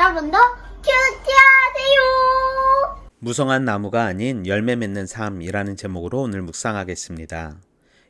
여러분도 큐티하세요. 무성한 나무가 아닌 열매 맺는 삶이라는 제목으로 오늘 묵상하겠습니다.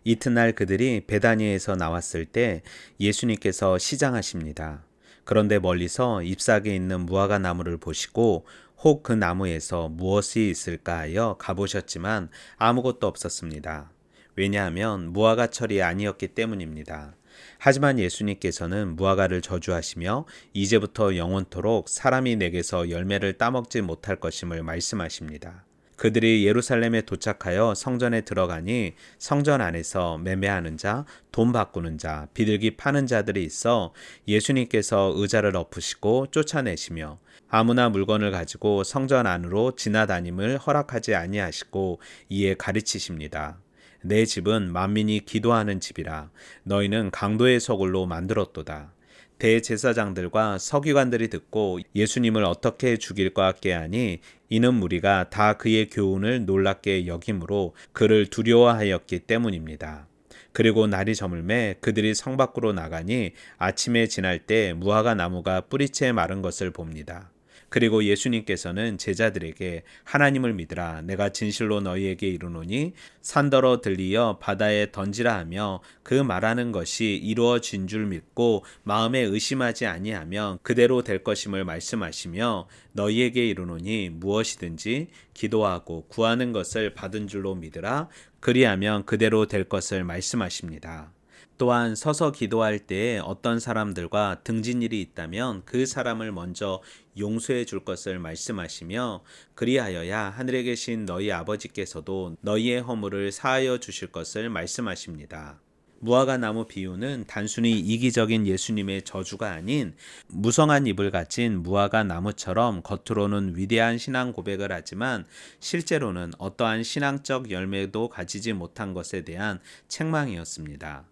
이튿날 그들이 베다니에서 나왔을 때 예수님께서 시장하십니다. 그런데 멀리서 잎사귀에 있는 무화과 나무를 보시고 혹 그 나무에서 무엇이 있을까 하여 가보셨지만 아무것도 없었습니다. 왜냐하면 무화과철이 아니었기 때문입니다. 하지만 예수님께서는 무화과를 저주하시며 이제부터 영원토록 사람이 내게서 열매를 따먹지 못할 것임을 말씀하십니다. 그들이 예루살렘에 도착하여 성전에 들어가니 성전 안에서 매매하는 자, 돈 바꾸는 자, 비둘기 파는 자들이 있어 예수님께서 의자를 엎으시고 쫓아내시며 아무나 물건을 가지고 성전 안으로 지나다님을 허락하지 아니하시고 이에 가르치십니다. 내 집은 만민이 기도하는 집이라 너희는 강도의 서굴로 만들었도다. 대제사장들과 서기관들이 듣고 예수님을 어떻게 죽일까 같게 하니 이는 무리가 다 그의 교훈을 놀랍게 여김으로 그를 두려워하였기 때문입니다. 그리고 날이 저물매 그들이 성 밖으로 나가니 아침에 지날 때 무화과 나무가 뿌리채 마른 것을 봅니다. 그리고 예수님께서는 제자들에게 하나님을 믿으라 내가 진실로 너희에게 이르노니 산더러 들리어 바다에 던지라 하며 그 말하는 것이 이루어진 줄 믿고 마음에 의심하지 아니하면 그대로 될 것임을 말씀하시며 너희에게 이르노니 무엇이든지 기도하고 구하는 것을 받은 줄로 믿으라 그리하면 그대로 될 것을 말씀하십니다. 또한 서서 기도할 때에 어떤 사람들과 등진 일이 있다면 그 사람을 먼저 용서해 줄 것을 말씀하시며 그리하여야 하늘에 계신 너희 아버지께서도 너희의 허물을 사하여 주실 것을 말씀하십니다. 무화과 나무 비유는 단순히 이기적인 예수님의 저주가 아닌 무성한 잎을 가진 무화과 나무처럼 겉으로는 위대한 신앙 고백을 하지만 실제로는 어떠한 신앙적 열매도 가지지 못한 것에 대한 책망이었습니다.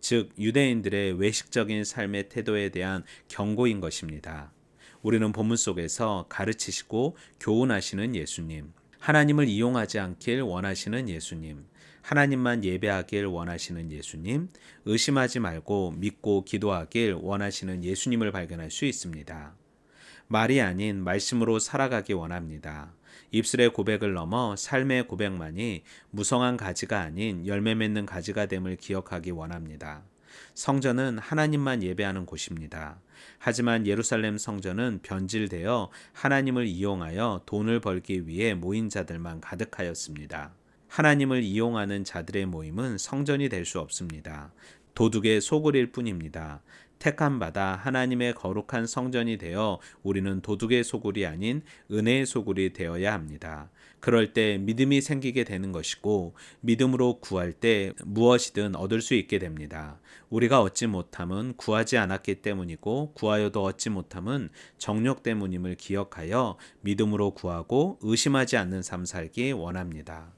즉 유대인들의 외식적인 삶의 태도에 대한 경고인 것입니다. 우리는 본문 속에서 가르치시고 교훈하시는 예수님, 하나님을 이용하지 않길 원하시는 예수님, 하나님만 예배하길 원하시는 예수님, 의심하지 말고 믿고 기도하길 원하시는 예수님을 발견할 수 있습니다. 말이 아닌 말씀으로 살아가기 원합니다. 입술의 고백을 넘어 삶의 고백만이 무성한 가지가 아닌 열매 맺는 가지가 됨을 기억하기 원합니다. 성전은 하나님만 예배하는 곳입니다. 하지만 예루살렘 성전은 변질되어 하나님을 이용하여 돈을 벌기 위해 모인 자들만 가득하였습니다. 하나님을 이용하는 자들의 모임은 성전이 될 수 없습니다. 도둑의 소굴일 뿐입니다. 택함 받아 하나님의 거룩한 성전이 되어 우리는 도둑의 소굴이 아닌 은혜의 소굴이 되어야 합니다. 그럴 때 믿음이 생기게 되는 것이고 믿음으로 구할 때 무엇이든 얻을 수 있게 됩니다. 우리가 얻지 못함은 구하지 않았기 때문이고 구하여도 얻지 못함은 정욕 때문임을 기억하여 믿음으로 구하고 의심하지 않는 삶 살기 원합니다.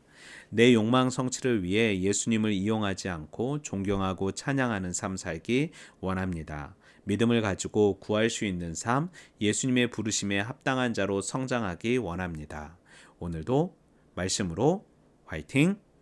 내 욕망 성취를 위해 예수님을 이용하지 않고 존경하고 찬양하는 삶 살기 원합니다. 믿음을 가지고 구할 수 있는 삶, 예수님의 부르심에 합당한 자로 성장하기 원합니다. 오늘도 말씀으로 화이팅!